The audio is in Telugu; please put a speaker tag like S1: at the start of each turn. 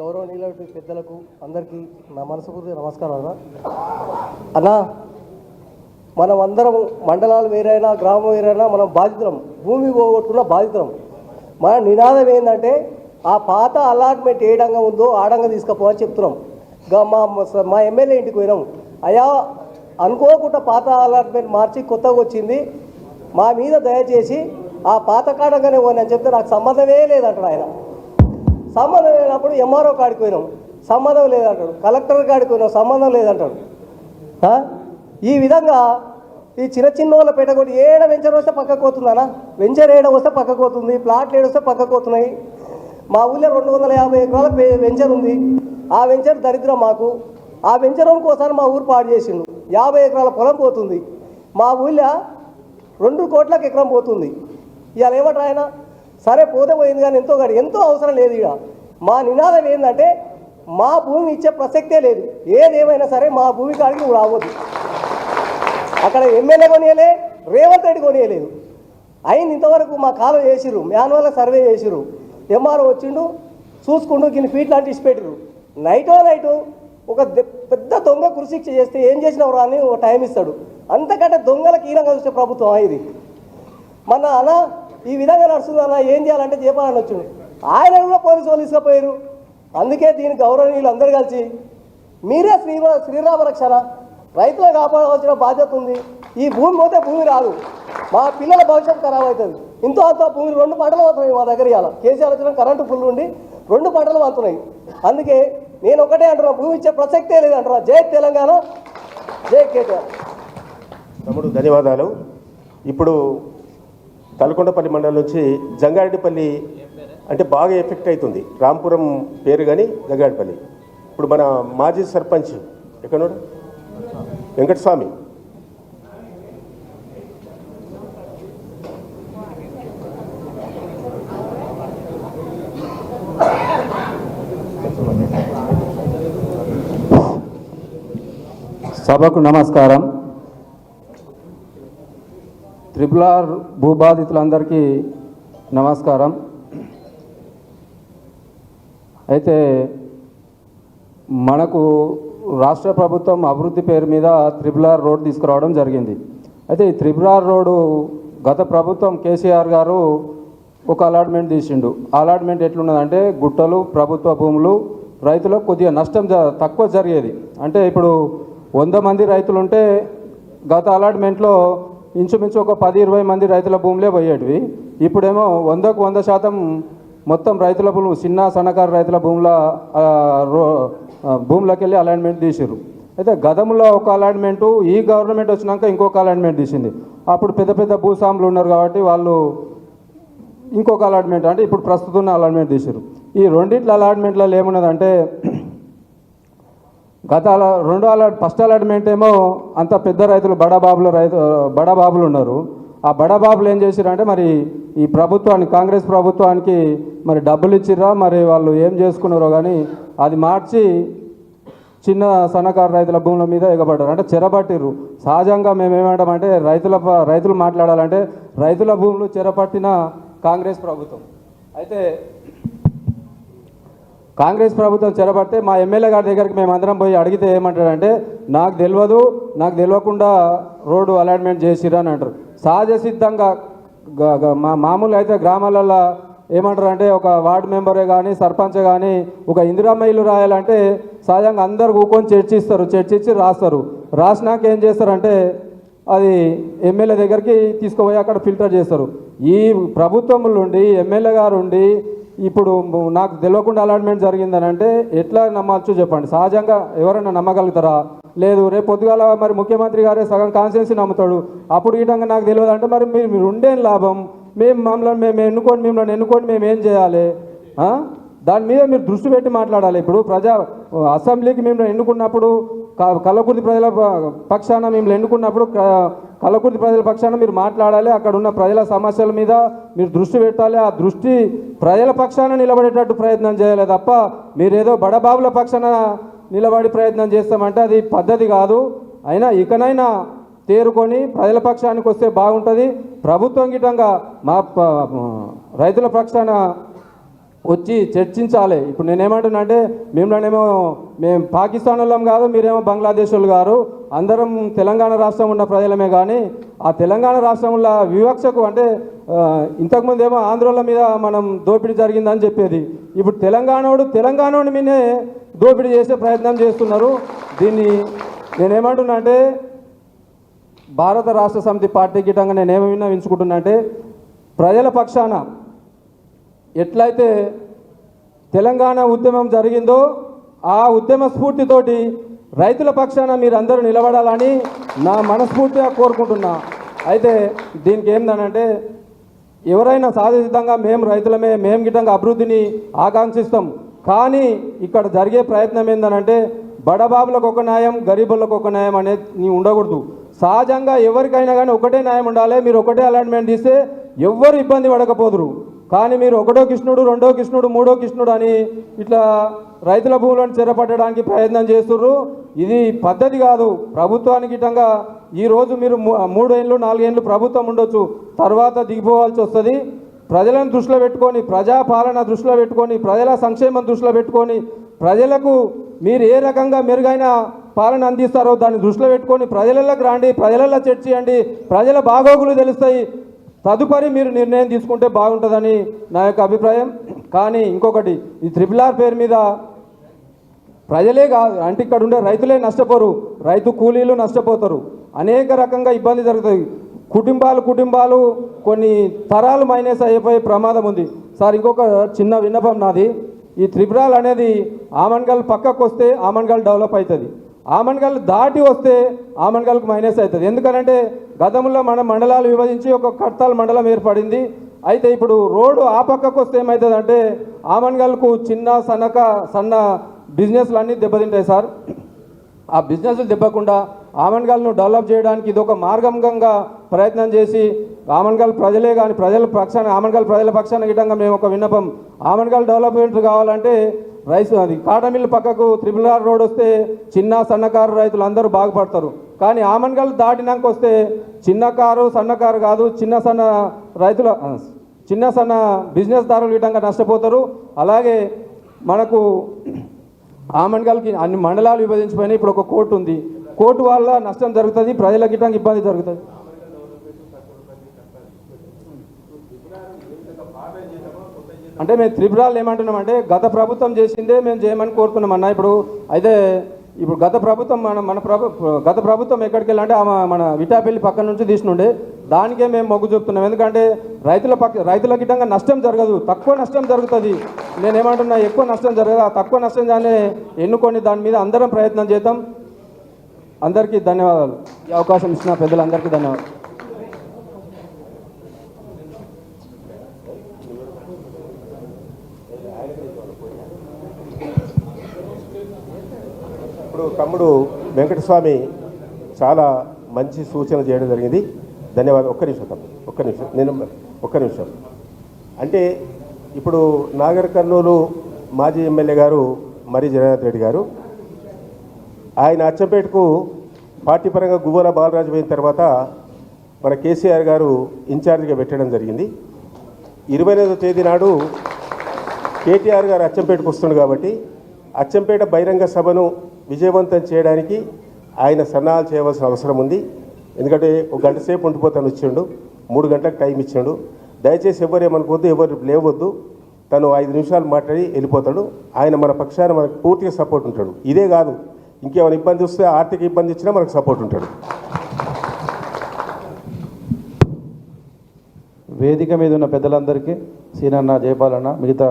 S1: గౌరవనీయుల పెద్దలకు అందరికీ నా మనసుపూర్తి నమస్కారం అన్న. అన్నా మనం అందరం మండలాలు వేరైనా గ్రామం వేరైనా మనం బాధితులం. భూమి పోగొట్టుకున్న బాధితులం. మన నినాదం ఏంటంటే ఆ పాత అలాట్మెంట్ ఏ డంగా ఉందో ఆడంగా తీసుకపోవని తీసుకుపోవని చెప్తున్నాం. మా మా ఎమ్మెల్యే ఇంటికి పోయినాం. అయా అనుకోకుండా పాత అలాట్మెంట్ మార్చి కొత్తగా వచ్చింది. మా మీద దయచేసి ఆ పాత కాడంగానే పోయినని చెప్తే నాకు సంబంధమే లేదంటాడు ఆయన. సంబంధం లేనప్పుడు ఎంఆర్ఓ కాడికి పోయినాం. సంబంధం లేదంటాడు. కలెక్టర్ కాడికి పోయినాం. సంబంధం లేదంటాడు. ఈ విధంగా ఈ చిన్న చిన్న వాళ్ళ పెట్టకూడదు ఏడ వెంచర్ వస్తే పక్కకు పోతుందనా వెంచర్ ఏడ వస్తే పక్కకు పోతుంది? ప్లాట్లు ఏడ వస్తే పక్కకు పోతున్నాయి? మా ఊళ్ళో రెండు వందల యాభై ఎకరాల వెంచర్ ఉంది. ఆ వెంచర్ దరిద్రం మాకు. ఆ వెంచర్ ఒకసారి మా ఊరు పాడు చేసిండు. యాభై ఎకరాల పొలం పోతుంది. మా ఊళ్ళో రెండు కోట్లకు ఎకరం పోతుంది. ఇవాళ ఏమంటారు ఆయన? సరే పోతే పోయింది కానీ ఎంతో కాదు ఎంతో అవసరం లేదు ఇక మా నినాదం ఏంటంటే మా భూమి ఇచ్చే ప్రసక్తే లేదు. ఏదేమైనా సరే మా భూమి కాడికి నువ్వు రావద్దు. అక్కడ ఎమ్మెల్యే కొనియలే రేవంత్ రెడ్డి కొనియలేదు. అయింది ఇంతవరకు మా కాలం చేసిర్రు మాన్యువల్ సర్వే చేసిర్రు. ఎంఆర్ఓ వచ్చిండు చూసుకుంటూ కింద ఫీట్ లాంటి ఇచ్చి నైటో నైటు ఒక పెద్ద దొంగ కృషి చేస్తే ఏం చేసినావు రా అని ఒక టైం ఇస్తాడు. అంతకంటే దొంగలకు ఈనంగా చూసే ప్రభుత్వం ఇది. మన అన్న ఈ విధంగా నడుస్తుంది అన్న ఏం చేయాలంటే చెప్పాలని వచ్చిండు. ఆయన కూడా పోలీసు వాళ్ళు తీసుకుపోయారు అందుకే దీని గౌరవనీయులు అందరూ కలిసి మీరే శ్రీరా శ్రీరామ రక్షణ రైతులను కాపాడవలసిన బాధ్యత ఉంది. ఈ భూమి పోతే భూమి రాదు. మా పిల్లల భవిష్యత్తు ఖరాబ్ అవుతుంది. ఇంతో అంత భూమి రెండు పంటలు అవుతున్నాయి మా దగ్గర ఇవాళ. కేసీఆర్ వచ్చిన కరెంటు ఫుల్ ఉండి రెండు పంటలు అవుతున్నాయి అందుకే నేను ఒకటే అంటున్నా భూమి ఇచ్చే ప్రసక్తే లేదంటున్నా జై తెలంగాణ జై కేటీఆర్.
S2: తమ్ముడు ధన్యవాదాలు. ఇప్పుడు తలకొండపల్లి మండలం నుంచి జంగారెడ్డిపల్లి అంటే బాగా ఎఫెక్ట్ అవుతుంది రాంపురం పేరు కానీ జంగారెడ్డిపల్లి ఇప్పుడు మన మాజీ సర్పంచ్ ఎక్కడోడు వెంకటస్వామి.
S3: సభకు నమస్కారం. త్రిపుల ఆర్ భూబాధితులందరికీ నమస్కారం. అయితే మనకు రాష్ట్ర ప్రభుత్వం అభివృద్ధి పేరు మీద త్రిబుల్ ఆర్ రోడ్ తీసుకురావడం జరిగింది. అయితే ఈ త్రిబుల్ ఆర్ రోడ్డు గత ప్రభుత్వం కేసీఆర్ గారు ఒక అలాట్మెంట్ తీసిండు. అలాట్మెంట్ ఎట్లున్నదంటే గుట్టలు ప్రభుత్వ భూములు రైతులకు కొద్దిగా నష్టం జ- తక్కువ జరిగేది. అంటే ఇప్పుడు వంద మంది రైతులు ఉంటే గత అలాట్మెంట్లో ఇంచుమించు ఒక పది ఇరవై మంది రైతుల భూములే పోయేటివి. ఇప్పుడేమో వందకు వంద శాతం మొత్తం రైతుల భూములు చిన్న సన్నకారు రైతుల భూముల రో భూములకు వెళ్ళి అలైన్మెంట్ తీసిర్రు. అయితే గతంలో ఒక అలైన్మెంటు ఈ గవర్నమెంట్ వచ్చినాక ఇంకొక అలైన్మెంట్ తీసింది. అప్పుడు పెద్ద పెద్ద భూస్వాములు ఉన్నారు కాబట్టి వాళ్ళు ఇంకొక అలాట్మెంట్ అంటే ఇప్పుడు ప్రస్తుతం ఉన్న అలాట్మెంట్ తీసారు ఈ రెండింటి అలాట్మెంట్లలో ఏమున్నదంటే గత అలా రెండో అలాట్ ఫస్ట్ అలాట్మెంట్ ఏమో అంత పెద్ద రైతులు బడాబాబుల రైతు బడాబాబులు ఉన్నారు. ఆ బడాబాబులు ఏం చేసిరంటే మరి ఈ ప్రభుత్వానికి కాంగ్రెస్ ప్రభుత్వానికి మరి డబ్బులు ఇచ్చిర్రా మరి వాళ్ళు ఏం చేసుకున్నారో కానీ అది మార్చి చిన్న సన్నకారు రైతుల భూముల మీద ఎగబడ్డారు. అంటే చెరబట్టిర్రు సహజంగా మేము ఏమంటామంటే రైతుల రైతులు మాట్లాడాలంటే రైతుల భూములు చెరపట్టిన కాంగ్రెస్ ప్రభుత్వం. అయితే కాంగ్రెస్ ప్రభుత్వం చెరబడితే మా ఎమ్మెల్యే గారి దగ్గరికి మేము అందరం పోయి అడిగితే ఏమంటాడంటే నాకు తెలియదు నాకు తెలియకుండా రోడ్డు అలాట్మెంట్ చేసిర్రు అని అంటారు. సహజ సిద్ధంగా మా మామూలు అయితే గ్రామాలలో ఏమంటారు అంటే ఒక వార్డు మెంబరే కానీ సర్పంచ్ కానీ ఒక ఇందిరమ్మ ఇల్లు రాయాలంటే సహజంగా అందరు కూకొని చర్చిస్తారు చర్చించి రాస్తారు. రాసినాక ఏం చేస్తారంటే అది ఎమ్మెల్యే దగ్గరికి తీసుకుపోయి అక్కడ ఫిల్టర్ చేస్తారు. ఈ ప్రభుత్వం నుండి ఎమ్మెల్యే గారు ఉండి ఇప్పుడు నాకు తెలియకుండా అలాట్మెంట్ జరిగిందని అంటే ఎట్లా నమ్మచ్చు చెప్పండి? సహజంగా ఎవరైనా నమ్మగలుగుతారా? లేదు రేపు పొద్దుగాల మరి ముఖ్యమంత్రి గారే సగం కాన్స్టిట్యున్సీ నమ్ముతాడు. అప్పుడు ఈటంగా నాకు తెలియదు. అంటే మరి మీరు మీరు ఉండేం లాభం మేము మమ్మల్ని మేము ఎన్నుకోండి మిమ్మల్ని ఎన్నుకోండి మేము ఏం చేయాలి? దాని మీద మీరు దృష్టి పెట్టి మాట్లాడాలి. ఇప్పుడు ప్రజా అసెంబ్లీకి మేము ఎన్నుకున్నప్పుడు క- కల్లకుర్తి ప్రజల పక్షాన మేము ఎన్నుకున్నప్పుడు క- కల్లకుర్తి ప్రజల పక్షాన మీరు మాట్లాడాలి. అక్కడ ఉన్న ప్రజల సమస్యల మీద మీరు దృష్టి పెట్టాలి. ఆ దృష్టి ప్రజల పక్షాన నిలబడేటట్టు ప్రయత్నం చేయాలి తప్ప మీరేదో బడబాబుల పక్షాన నిలబడి ప్రయత్నం చేస్తామంటే అది పద్ధతి కాదు. అయినా ఇకనైనా తేరుకొని ప్రజల పక్షానికి వస్తే బాగుంటుంది. ప్రభుత్వం గిటంగా మా రైతుల పక్షాన వచ్చి చర్చించాలి. ఇప్పుడు నేనేమంటున్నా అంటే మేమేమో మేము పాకిస్తాన్ వాళ్ళం కాదు మీరేమో బంగ్లాదేశ్ వాళ్ళు గారు. అందరం తెలంగాణ రాష్ట్రం ఉన్న ప్రజలమే కానీ ఆ తెలంగాణ రాష్ట్రంలో వివక్షకు అంటే ఇంతకుముందు ఏమో ఆంధ్రోళ్ళ మీద మనం దోపిడీ జరిగిందని చెప్పేది. ఇప్పుడు తెలంగాణోడు తెలంగాణోడి మీదే దోపిడీ చేసే ప్రయత్నం చేస్తున్నారు. దీన్ని నేనేమంటున్నా అంటే భారత రాష్ట్ర సమితి పార్టీ గిట్టంగా నేను విన్నవించుకుంటున్నా అంటే ప్రజల పక్షాన ఎట్లయితే తెలంగాణ ఉద్యమం జరిగిందో ఆ ఉద్యమ స్ఫూర్తితోటి రైతుల పక్షాన మీరు అందరూ నిలబడాలని నా మనస్ఫూర్తిగా కోరుకుంటున్నా. అయితే దీనికి ఏందనంటే ఎవరైనా సాధితంగా మేము రైతులమే మేము గిట్టంగా అభివృద్ధిని ఆకాంక్షిస్తాం. కానీ ఇక్కడ జరిగే ప్రయత్నం ఏందనంటే బడబాబులకు ఒక న్యాయం గరీబులకు ఒక న్యాయం అనేది నీ ఉండకూడదు. సహజంగా ఎవరికైనా కానీ ఒకటే న్యాయం ఉండాలి. మీరు ఒకటే అలాట్మెంట్ ఇస్తే ఎవ్వరు ఇబ్బంది పడకపోదురు. కానీ మీరు ఒకటో కృష్ణుడు రెండో కృష్ణుడు మూడో కృష్ణుడు అని ఇట్లా రైతుల భూములను చెరపట్టడానికి ప్రయత్నం చేస్తుర్రు. ఇది పద్ధతి కాదు. ప్రభుత్వానికి ఇటంగా ఈరోజు మీరు మూడేళ్ళు నాలుగేళ్ళు ప్రభుత్వం ఉండొచ్చు. తర్వాత దిగిపోవాల్సి వస్తుంది. ప్రజలను దృష్టిలో పెట్టుకొని ప్రజాపాలన దృష్టిలో పెట్టుకొని ప్రజల సంక్షేమం దృష్టిలో పెట్టుకొని ప్రజలకు మీరు ఏ రకంగా మెరుగైన పాలన అందిస్తారో దాన్ని దృష్టిలో పెట్టుకొని ప్రజలలోకి రాండి ప్రజలలో చర్చ చేయండి ప్రజల బాగోగులు తెలుస్తాయి. తదుపరి మీరు నిర్ణయం తీసుకుంటే బాగుంటుందని నా యొక్క అభిప్రాయం. కానీ ఇంకొకటి ఈ త్రిపుల్ ఆర్ పేరు మీద ప్రజలే కాదు అంటే ఇక్కడ ఉండే రైతులే నష్టపోరు. రైతు కూలీలు నష్టపోతారు. అనేక రకంగా ఇబ్బంది జరుగుతుంది కుటుంబాలు కుటుంబాలు కొన్ని తరాలు మైనస్ అయిపోయే ప్రమాదం ఉంది. సార్ ఇంకొక చిన్న విన్నపం నాది. ఈ త్రిపురాలు అనేది ఆమన్గల్ పక్కకు వస్తే ఆమన్గల్ డెవలప్ అవుతుంది ఆమన్గల్ దాటి వస్తే ఆమన్గల్కి మైనస్ అవుతుంది ఎందుకనంటే గతంలో మన మండలాలు విభజించి ఒక కర్తాల్ మండలం ఏర్పడింది. అయితే ఇప్పుడు రోడ్డు ఆ పక్కకు వస్తే ఏమవుతుందంటే ఆమన్గల్కు చిన్న సన్నక సన్న బిజినెస్లు అన్నీ దెబ్బతింటాయి సార్. ఆ బిజినెస్లు దెబ్బకుండా ఆమన్గల్ను డెవలప్ చేయడానికి ఇది ఒక మార్గంగా ప్రయత్నం చేసి ఆమన్గల్ ప్రజలే కానీ ప్రజల పక్షాన ఆమన్గల్ ప్రజల పక్షాన గిటంగా మేము ఒక విన్నపం. ఆమన్గల్ డెవలప్మెంట్ కావాలంటే రైస్ అది కాటన్ మిల్ పక్కకు త్రిపుల్ ఆర్ రోడ్ వస్తే చిన్న సన్నకారు రైతులు అందరూ బాగుపడతారు. కానీ ఆమన్గల్ దాటినాక వస్తే చిన్న కారు సన్నకారు కాదు చిన్న సన్న రైతుల చిన్న సన్న బిజినెస్ దారులు గిట్టంగా నష్టపోతారు. అలాగే మనకు ఆమన్గల్కి అన్ని మండలాలు విభజించిపోయినాయి. ఇప్పుడు ఒక కోర్టు ఉంది. కోర్టు వల్ల నష్టం జరుగుతుంది ప్రజల గిట్టంగా ఇబ్బంది జరుగుతుంది. అంటే మేము త్రిపురాలు ఏమంటున్నామంటే గత ప్రభుత్వం చేసిందే మేము చేయమని కోరుతున్నాం అన్న. ఇప్పుడు అయితే ఇప్పుడు గత ప్రభుత్వం మన మన ప్రభు గత ప్రభుత్వం ఎక్కడికి వెళ్ళాలంటే ఆమె మన విటాపల్లి పక్కన నుంచి తీసునుండే. దానికే మేము మొగ్గు చూపుతున్నాం. ఎందుకంటే రైతుల పక్క రైతుల గిట్టంగా నష్టం జరగదు. తక్కువ నష్టం జరుగుతుంది. నేను ఏమంటున్నా ఎక్కువ నష్టం జరగదు. ఆ తక్కువ నష్టం కానీ ఎన్నుకొని దాని మీద అందరం ప్రయత్నం చేద్దాం. అందరికీ ధన్యవాదాలు. ఈ అవకాశం ఇచ్చిన పెద్దలందరికీ ధన్యవాదాలు.
S2: ఇప్పుడు తమ్ముడు వెంకటస్వామి చాలా మంచి సూచన చేయడం జరిగింది. ధన్యవాదాలు. ఒక్క నిమిషం తమ్ముడు. ఒక్క నిమిషం. నేను ఒక్క నిమిషం. అంటే ఇప్పుడు నాగర్ కర్నూలు మాజీ ఎమ్మెల్యే గారు మరి జగన్నాథ్ రెడ్డి గారు ఆయన అచ్చంపేటకు పార్టీ పరంగా గువ్వల బాలరాజు పోయిన తర్వాత మన కేసీఆర్ గారు ఇన్ఛార్జిగా పెట్టడం జరిగింది. ఇరవై ఎనిమిదో తేదీ నాడు కేటీఆర్ గారు అచ్చంపేటకు వస్తుండు కాబట్టి అచ్చంపేట బహిరంగ సభను విజయవంతం చేయడానికి ఆయన సన్నాహాలు చేయవలసిన అవసరం ఉంది. ఎందుకంటే ఒక గంట సేపు ఉండిపోతాను వచ్చిండు. మూడు గంటలకు టైం ఇచ్చిండు. దయచేసి ఎవరు ఏమనుకోవద్దు ఎవరు లేవద్దు. తను ఐదు నిమిషాలు మాట్లాడి వెళ్ళిపోతాడు. ఆయన మన పక్షాన మనకు పూర్తిగా సపోర్ట్ ఉంటాడు. ఇదే కాదు. ఇంకేమైనా ఇబ్బంది వస్తే ఆర్థిక ఇబ్బంది ఇచ్చినా మనకు సపోర్ట్ ఉంటాడు.
S4: వేదిక మీద ఉన్న పెద్దలందరికీ సీనన్న జయపాలన్న మిగతా